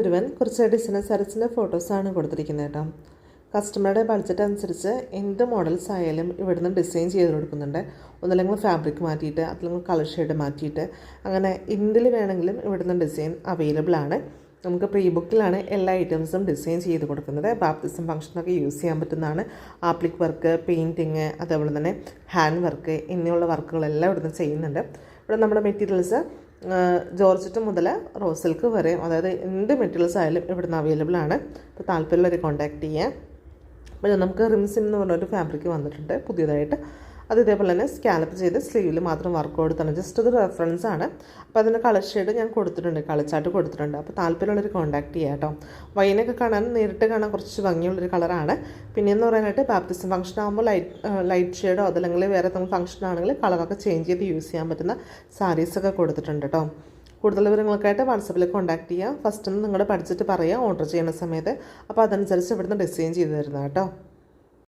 ഒരുവൻ കുറച്ച് ഡിസൈനർ സാരീസിന്റെ ഫോട്ടോസാണ് കൊടുത്തിരിക്കുന്നത് കേട്ടോ. കസ്റ്റമറുടെ ബഡ്ജറ്റ് അനുസരിച്ച് എന്ത് മോഡൽസ് ആയാലും ഇവിടുന്ന് ഡിസൈൻ ചെയ്ത് കൊടുക്കുന്നുണ്ട്. ഒന്നല്ലെങ്കിൽ ഫാബ്രിക് മാറ്റിയിട്ട് അല്ലെങ്കിൽ കളർ ഷെയ്ഡ് മാറ്റിയിട്ട്. അങ്ങനെ എന്തിൽ വേണമെങ്കിലും ഇവിടുന്ന് ഡിസൈൻ അവൈലബിൾ ആണ്. നമുക്ക് പ്രീ ബുക്കിലാണ് എല്ലാ ഐറ്റംസും ഡിസൈൻ ചെയ്ത് കൊടുക്കുന്നത്. ബാപ്റ്റിസം ഫംഗ്ഷനൊക്കെ യൂസ് ചെയ്യാൻ പറ്റുന്നതാണ്. ആപ്ലിക് വർക്ക് പെയിന്റിങ് അതേപോലെ തന്നെ ഹാൻഡ് വർക്ക് എന്നിവയുള്ള വർക്കുകളെല്ലാം ഇവിടുന്ന് ചെയ്യുന്നുണ്ട്. ഇവിടെ നമ്മുടെ മെറ്റീരിയൽസ് ജോർജറ്റ് മുതൽ റോസ് സിൽക്ക് വരെയും അതായത് എന്ത് മെറ്റീരിയൽസ് ആയാലും ഇവിടുന്ന് അവൈലബിൾ ആണ്. അപ്പോൾ താല്പര്യമുള്ളവരെ കോൺടാക്ട് ചെയ്യാം. അപ്പോൾ നമുക്ക് റിംസിൻ എന്ന് പറഞ്ഞൊരു ഫാബ്രിക് വന്നിട്ടുണ്ട് പുതിയതായിട്ട്. അത് ഇതേപോലെ തന്നെ സ്കാലപ്പ് ചെയ്ത് സ്ലീവിൽ മാത്രം വർക്ക് കൊടുത്താണ്. ജസ്റ്റ് ഒരു റെഫറൻസ് ആണ്. അപ്പോൾ അതിന്റെ കളർ ഷെയ്ഡ് ഞാൻ കൊടുത്തിട്ടുണ്ട്. കളിച്ചാട്ട് കൊടുത്തിട്ടുണ്ട്. അപ്പോൾ താല്പര്യമുള്ളവർ കോൺടാക്ട് ചെയ്യാം കേട്ടോ. വൈനൊക്കെ കാണാൻ നേരിട്ട് കാണാൻ കുറച്ച് ഭംഗിയുള്ളൊരു കളറാണ് പിന്നെ എന്ന് പറയാനായിട്ട് ബാപ്റ്റിസം ഫംഗ്ഷൻ ആകുമ്പോൾ ലൈറ്റ് ലൈറ്റ് ഷെയ്ഡോ അതല്ലെങ്കിൽ വേറെ എന്തെങ്കിലും ഫംഗ്ഷൻ ആണെങ്കിൽ കളറൊക്കെ ചേഞ്ച് ചെയ്ത് യൂസ് ചെയ്യാൻ പറ്റുന്ന സാരീസൊക്കെ കൊടുത്തിട്ടുണ്ട് കേട്ടോ. കൂടുതൽ വിവരങ്ങൾക്കായിട്ട് വാട്സപ്പിൽ കോൺടാക്ട് ചെയ്യുക ഫസ്റ്റ് ഒന്ന് നിങ്ങളുടെ പഠിച്ചിട്ട് പറയുക ഓർഡർ ചെയ്യുന്ന സമയത്ത്. അപ്പോൾ അതനുസരിച്ച് ഇവിടുന്ന് ഡിസൈൻ ചെയ്ത് തരുന്നത് കേട്ടോ.